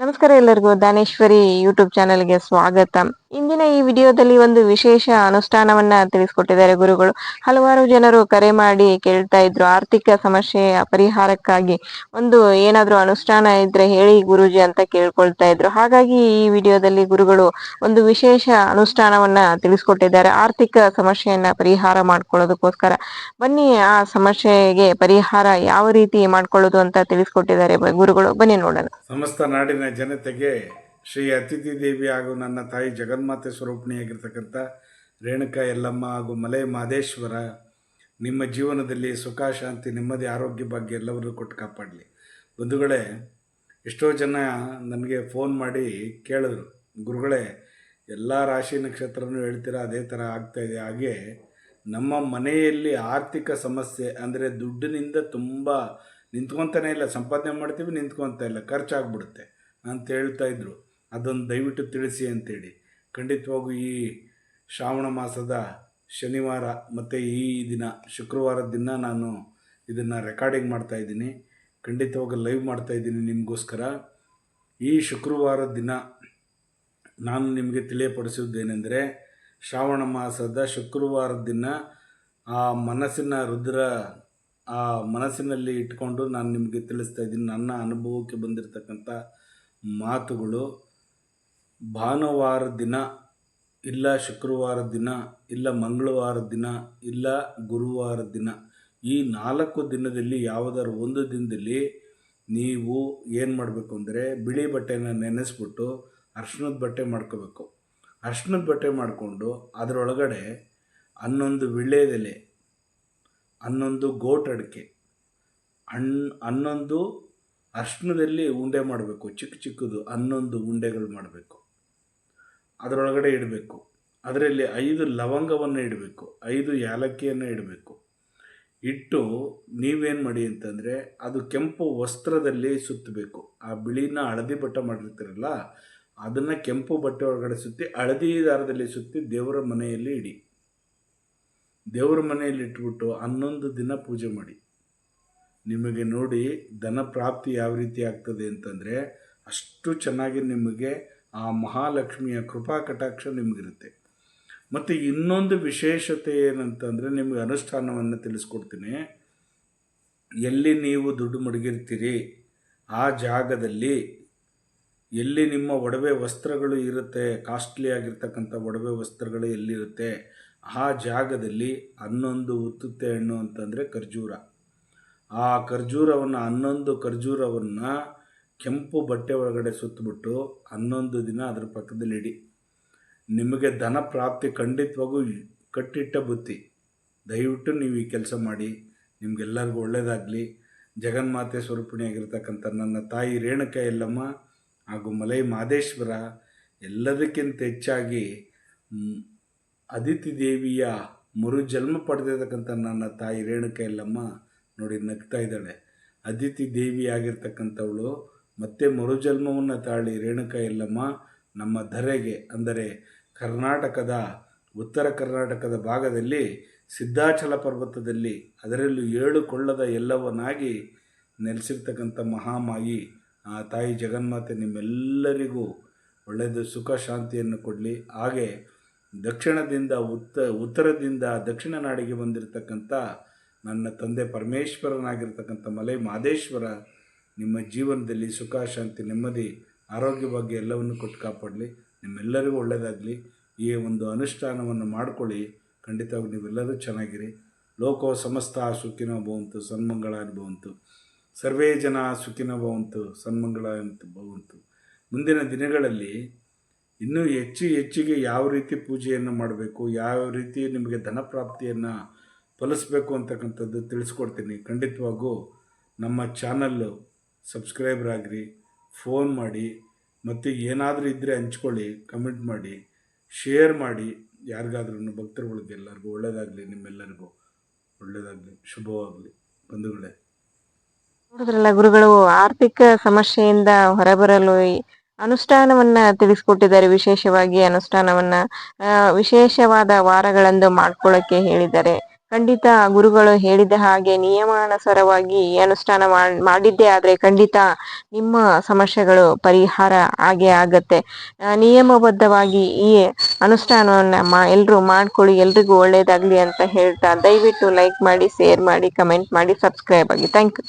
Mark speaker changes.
Speaker 1: ನಮಸ್ಕಾರ ಎಲ್ಲರಿಗೂ, ದಾನೇಶ್ವರಿ ಯೂಟ್ಯೂಬ್ ಚಾನೆಲ್ಗೆ ಸ್ವಾಗತ. ಇಂದಿನ ಈ ವಿಡಿಯೋದಲ್ಲಿ ಒಂದು ವಿಶೇಷ ಅನುಷ್ಠಾನವನ್ನ ತಿಳಿಸ್ಕೊಟ್ಟಿದ್ದಾರೆ ಗುರುಗಳು. ಹಲವಾರು ಜನರು ಕರೆ ಮಾಡಿ ಕೇಳ್ತಾ ಇದ್ರು. ಆರ್ಥಿಕ ಸಮಸ್ಯೆ, ಪರಿಹಾರಕ್ಕಾಗಿ ಒಂದು ಏನಾದ್ರೂ ಅನುಷ್ಠಾನ ಇದ್ರೆ ಹೇಳಿ ಗುರುಜಿ ಅಂತ ಕೇಳ್ಕೊಳ್ತಾ ಇದ್ರು. ಹಾಗಾಗಿ ಈ ವಿಡಿಯೋದಲ್ಲಿ ಗುರುಗಳು ಒಂದು ವಿಶೇಷ ಅನುಷ್ಠಾನವನ್ನ ತಿಳಿಸ್ಕೊಟ್ಟಿದ್ದಾರೆ. ಆರ್ಥಿಕ ಸಮಸ್ಯೆಯನ್ನ ಪರಿಹಾರ ಮಾಡ್ಕೊಳ್ಳೋದಕ್ಕೋಸ್ಕರ. ಬನ್ನಿ, ಆ ಸಮಸ್ಯೆಗೆ ಪರಿಹಾರ ಯಾವ ರೀತಿ ಮಾಡ್ಕೊಳ್ಳೋದು ಅಂತ ತಿಳಿಸ್ಕೊಟ್ಟಿದ್ದಾರೆ ಗುರುಗಳು. ಬನ್ನಿ ನೋಡೋಣ.
Speaker 2: ಸಮಸ್ತ ನಾಡಿನ ಜನತೆಗೆ ಶ್ರೀ ಅತಿಥಿ ದೇವಿ ಹಾಗೂ ನನ್ನ ತಾಯಿ ಜಗನ್ಮಾತೆ ಸ್ವರೂಪಿಣಿಯಾಗಿರ್ತಕ್ಕಂಥ ರೇಣುಕಾ ಯಲ್ಲಮ್ಮ ಹಾಗೂ ಮಲೆ ಮಾದೇಶ್ವರ, ನಿಮ್ಮ ಜೀವನದಲ್ಲಿ ಸುಖ, ಶಾಂತಿ, ನೆಮ್ಮದಿ, ಆರೋಗ್ಯ ಭಾಗ್ಯ ಎಲ್ಲವನ್ನೂ ಕೊಟ್ಟು ಕಾಪಾಡಲಿ. ಬಂಧುಗಳೇ, ಎಷ್ಟೋ ಜನ ನನಗೆ ಫೋನ್ ಮಾಡಿ ಕೇಳಿದ್ರು. ಗುರುಗಳೇ, ಎಲ್ಲ ರಾಶಿ ನಕ್ಷತ್ರನೂ ಹೇಳ್ತೀರಾ? ಅದೇ ಥರ ಆಗ್ತಾಯಿದೆ ಹಾಗೆ ನಮ್ಮ ಮನೆಯಲ್ಲಿ ಆರ್ಥಿಕ ಸಮಸ್ಯೆ ಅಂದರೆ ದುಡ್ಡಿನಿಂದ ತುಂಬ ನಿಂತ್ಕೊತಾನೆ ಇಲ್ಲ. ಸಂಪಾದನೆ ಮಾಡ್ತೀವಿ, ನಿಂತ್ಕೊತಾ ಇಲ್ಲ. ಖರ್ಚಾಗ್ಬಿಡುತ್ತೆ. ಅಂತ ಹೇಳ್ತಾ ಇದ್ರು. ಅದನ್ನು ದಯವಿಟ್ಟು ತಿಳಿಸಿ ಅಂತೇಳಿ. ಖಂಡಿತವಾಗೂ ಈ ಶ್ರಾವಣ ಮಾಸದ ಶನಿವಾರ ಮತ್ತು ಈ ದಿನ ಶುಕ್ರವಾರದ ದಿನ ನಾನು ಇದನ್ನು ರೆಕಾರ್ಡಿಂಗ್ ಮಾಡ್ತಾಯಿದ್ದೀನಿ ಖಂಡಿತವಾಗೂ ಲೈವ್ ಮಾಡ್ತಾಯಿದ್ದೀನಿ ನಿಮಗೋಸ್ಕರ. ಈ ಶುಕ್ರವಾರ ದಿನ ನಾನು ನಿಮಗೆ ತಿಳಿಯಪಡಿಸುವುದೇನೆಂದರೆ ಶ್ರಾವಣ ಮಾಸದ ಶುಕ್ರವಾರದ ದಿನ ಆ ಮನಸ್ಸಿನ ರುದ್ರ, ಆ ಮನಸ್ಸಿನಲ್ಲಿ ಇಟ್ಕೊಂಡು ನಾನು ನಿಮಗೆ ತಿಳಿಸ್ತಾ ಇದ್ದೀನಿ. ನನ್ನ ಅನುಭವಕ್ಕೆ ಬಂದಿರತಕ್ಕಂಥ ಮಾತುಗಳು, ಭಾನುವಾರ ದಿನ ಇಲ್ಲ ಶುಕ್ರವಾರ ದಿನ ಇಲ್ಲ ಮಂಗಳವಾರ ದಿನ ಇಲ್ಲ ಗುರುವಾರ ದಿನ. ಈ ನಾಲ್ಕು ದಿನದಲ್ಲಿ ಯಾವುದಾದ್ರು ಒಂದು ದಿನದಲ್ಲಿ ನೀವು ಏನು ಮಾಡಬೇಕು ಅಂದರೆ ಬಿಳಿ ಬಟ್ಟೆನ ನೆನೆಸ್ಬಿಟ್ಟು ಅರ್ಶಿನದ ಬಟ್ಟೆ ಮಾಡ್ಕೋಬೇಕು. ಅರ್ಶಿನದ ಬಟ್ಟೆ ಮಾಡಿಕೊಂಡು ಅದರೊಳಗಡೆ ಹನ್ನೊಂದು ವಿಳ್ಯದೆಲೆ, ಹನ್ನೊಂದು ಗೋಟಡಿಕೆ ಹಣ್ ಹನ್ನೊಂದು ಅರ್ಶಿಣದಲ್ಲಿ ಉಂಡೆ ಮಾಡಬೇಕು, ಚಿಕ್ಕ ಚಿಕ್ಕದು ಹನ್ನೊಂದು ಉಂಡೆಗಳು ಮಾಡಬೇಕು. ಅದರೊಳಗಡೆ ಇಡಬೇಕು. ಅದರಲ್ಲಿ ಐದು ಲವಂಗವನ್ನು ಇಡಬೇಕು, ಐದು ಏಲಕ್ಕಿಯನ್ನು ಇಡಬೇಕು. ಇಟ್ಟು ನೀವೇನು ಮಾಡಿ ಅಂತಂದರೆ ಅದು ಕೆಂಪು ವಸ್ತ್ರದಲ್ಲಿ ಸುತ್ತಬೇಕು. ಆ ಬಿಳಿನ ಹಳದಿ ಬಟ್ಟೆ ಮಾಡಿರ್ತೀರಲ್ಲ, ಅದನ್ನು ಕೆಂಪು ಬಟ್ಟೆ ಒಳಗಡೆ ಸುತ್ತಿ ಹಳದಿ ದಾರದಲ್ಲಿ ಸುತ್ತಿ ದೇವರ ಮನೆಯಲ್ಲಿ ಇಡಿ. ದೇವರ ಮನೆಯಲ್ಲಿ ಇಟ್ಬಿಟ್ಟು ಹನ್ನೊಂದು ದಿನ ಪೂಜೆ ಮಾಡಿ. ನಿಮಗೆ ನೋಡಿ ಧನ ಪ್ರಾಪ್ತಿ ಯಾವ ರೀತಿ ಆಗ್ತದೆ ಅಂತಂದರೆ ಅಷ್ಟು ಚೆನ್ನಾಗಿ ನಿಮಗೆ ಆ ಮಹಾಲಕ್ಷ್ಮಿಯ ಕೃಪಾ ಕಟಾಕ್ಷ ನಿಮಗಿರುತ್ತೆ. ಮತ್ತು ಇನ್ನೊಂದು ವಿಶೇಷತೆ ಏನಂತಂದರೆ ನಿಮಗೆ ಅನುಷ್ಠಾನವನ್ನು ತಿಳಿಸ್ಕೊಡ್ತೀನಿ. ಎಲ್ಲಿ ನೀವು ದುಡ್ಡು ಮಡಗಿರ್ತೀರಿ, ಆ ಜಾಗದಲ್ಲಿ ಎಲ್ಲಿ ನಿಮ್ಮ ಒಡವೆ ವಸ್ತ್ರಗಳು ಇರುತ್ತೆ, ಕಾಸ್ಟ್ಲಿ ಆಗಿರ್ತಕ್ಕಂಥ ಒಡವೆ ವಸ್ತ್ರಗಳು ಎಲ್ಲಿರುತ್ತೆ, ಆ ಜಾಗದಲ್ಲಿ ಹನ್ನೊಂದು ಉತ್ತುತ್ತೆ ಹಣ್ಣು ಅಂತಂದರೆ ಖರ್ಜೂರ. ಆ ಖರ್ಜೂರವನ್ನು, ಹನ್ನೊಂದು ಖರ್ಜೂರವನ್ನು ಕೆಂಪು ಬಟ್ಟೆ ಒಳಗಡೆ ಸುತ್ತಬಿಟ್ಟು ಹನ್ನೊಂದು ದಿನ ಅದರ ಪಕ್ಕದಲ್ಲಿ ಇಡಿ. ನಿಮಗೆ ಧನ ಪ್ರಾಪ್ತಿ ಖಂಡಿತವಾಗೂ ಕಟ್ಟಿಟ್ಟ ಬುತ್ತಿ. ದಯವಿಟ್ಟು ನೀವು ಈ ಕೆಲಸ ಮಾಡಿ. ನಿಮಗೆಲ್ಲರಿಗೂ ಒಳ್ಳೆಯದಾಗಲಿ ಜಗನ್ಮಾತೆ ಸ್ವರೂಪಿಣಿಯಾಗಿರ್ತಕ್ಕಂಥ ನನ್ನ ತಾಯಿ ರೇಣುಕ ಎಲ್ಲಮ್ಮ ಹಾಗೂ ಮಲೈ ಮಾದೇಶ್ವರ ಎಲ್ಲದಕ್ಕಿಂತ ಹೆಚ್ಚಾಗಿ ಅದಿತಿ ದೇವಿಯ ಮರುಜನ್ಮ ಪಡೆದಿರತಕ್ಕಂಥ ನನ್ನ ತಾಯಿ ರೇಣುಕ ಎಲ್ಲಮ್ಮ ನೋಡಿ ನಗ್ತಾ ಇದ್ದಾಳೆ. ಅದಿತಿ ದೇವಿ ಆಗಿರ್ತಕ್ಕಂಥವಳು ಮತ್ತೆ ಮರುಜನ್ಮವನ್ನು ತಾಳಿ ರೇಣುಕ ಎಲ್ಲಮ್ಮ, ನಮ್ಮ ಧರೆಗೆ ಅಂದರೆ ಕರ್ನಾಟಕದ, ಉತ್ತರ ಕರ್ನಾಟಕದ ಭಾಗದಲ್ಲಿ ಸಿದ್ಧಾಚಲ ಪರ್ವತದಲ್ಲಿ ಅದರಲ್ಲೂ ಏಳು ಕೊಳ್ಳದ ಎಲ್ಲವನ್ನಾಗಿ ನೆಲೆಸಿರ್ತಕ್ಕಂಥ ಮಹಾಮಾಯಿ. ಆ ತಾಯಿ ಜಗನ್ಮಾತೆ ನಿಮ್ಮೆಲ್ಲರಿಗೂ ಒಳ್ಳೆಯದು, ಸುಖ, ಶಾಂತಿಯನ್ನು ಕೊಡಲಿ. ಹಾಗೆ ದಕ್ಷಿಣದಿಂದ ಉತ್ತ, ಉತ್ತರದಿಂದ ದಕ್ಷಿಣ ನಾಡಿಗೆ ಬಂದಿರತಕ್ಕಂಥ ನನ್ನ ತಂದೆ ಪರಮೇಶ್ವರನಾಗಿರ್ತಕ್ಕಂಥ ಮಲೆ ಮಾದೇಶ್ವರ ನಿಮ್ಮ ಜೀವನದಲ್ಲಿ ಸುಖ, ಶಾಂತಿ, ನೆಮ್ಮದಿ, ಆರೋಗ್ಯ ಬಗ್ಗೆ ಎಲ್ಲವನ್ನು ಕೊಟ್ಟು ಕಾಪಾಡಲಿ. ನಿಮ್ಮೆಲ್ಲರಿಗೂ ಒಳ್ಳೆಯದಾಗಲಿ. ಈ ಒಂದು ಅನುಷ್ಠಾನವನ್ನು ಮಾಡಿಕೊಳ್ಳಿ. ಖಂಡಿತವಾಗಿ ನೀವೆಲ್ಲರೂ ಚೆನ್ನಾಗಿರಿ. ಲೋಕೋ ಸಮಸ್ತ ಸುಖಿನ ಭವಂತು, ಸನ್ಮಂಗಳ ಅನುಭವಂತು. ಸರ್ವೇ ಜನ ಸುಖಿನ ಭವಂತು, ಸನ್ಮಂಗಳ ಅಂತ ಭವಂತು. ಮುಂದಿನ ದಿನಗಳಲ್ಲಿ ಇನ್ನೂ ಹೆಚ್ಚು ಹೆಚ್ಚಿಗೆ ಯಾವ ರೀತಿ ಪೂಜೆಯನ್ನು ಮಾಡಬೇಕು, ಯಾವ ರೀತಿ ನಿಮಗೆ ಧನ ಪ್ರಾಪ್ತಿಯನ್ನು ಫಲಿಸ್ಬೇಕು ಅಂತಕ್ಕಂಥದ್ದು ತಿಳಿಸ್ಕೊಡ್ತೀನಿ. ಖಂಡಿತವಾಗೂ ನಮ್ಮ ಚಾನಲ್ಲು ಸಬ್ಸ್ಕ್ರೈಬರ್ ಆಗಿರಿ, ಫೋನ್ ಮಾಡಿ, ಮತ್ತು ಏನಾದರೂ ಇದ್ದರೆ ಹಂಚ್ಕೊಳ್ಳಿ, ಕಮೆಂಟ್ ಮಾಡಿ, ಶೇರ್ ಮಾಡಿ. ಯಾರಿಗಾದ್ರೂ ಭಕ್ತರುಗಳಿಗೆ ಎಲ್ಲರಿಗೂ ಒಳ್ಳೆಯದಾಗಲಿ ನಿಮ್ಮೆಲ್ಲರಿಗೂ ಒಳ್ಳೆಯದಾಗಲಿ ಶುಭವಾಗಲಿ. ಬಂಧುಗಳೇ.
Speaker 1: ನೋಡಿದ್ರಲ್ಲ ಗುರುಗಳು, ಆರ್ಥಿಕ ಸಮಸ್ಯೆಯಿಂದ ಹೊರಬರಲು ಅನುಷ್ಠಾನವನ್ನ ತಿಳಿಸ್ಕೊಟ್ಟಿದ್ದಾರೆ. ವಿಶೇಷವಾಗಿ ಅನುಷ್ಠಾನವನ್ನ ವಿಶೇಷವಾದ ವಾರಗಳಂದು ಮಾಡ್ಕೊಳ್ಳೋಕ್ಕೆ ಹೇಳಿದ್ದಾರೆ. ಖಂಡಿತ ಗುರುಗಳು ಹೇಳಿದ ಹಾಗೆ ನಿಯಮಾನುಸಾರವಾಗಿ ಅನುಷ್ಠಾನ ಮಾಡ್- ಮಾಡಿದ್ದೇ ಆದ್ರೆ ಖಂಡಿತ ನಿಮ್ಮ ಸಮಸ್ಯೆಗಳು ಪರಿಹಾರ ಆಗೇ ಆಗತ್ತೆ. ನಿಯಮಬದ್ಧವಾಗಿ ಈ ಅನುಷ್ಠಾನವನ್ನ ಮಾ ಮಾಡ್ಕೊಳ್ಳಿ, ಎಲ್ರಿಗೂ ಒಳ್ಳೇದಾಗ್ಲಿ ಅಂತ ಹೇಳ್ತಾ ದಯವಿಟ್ಟು ಲೈಕ್ ಮಾಡಿ ಶೇರ್ ಮಾಡಿ ಕಮೆಂಟ್ ಮಾಡಿ ಸಬ್ಸ್ಕ್ರೈಬ್ ಆಗಿ. Thank you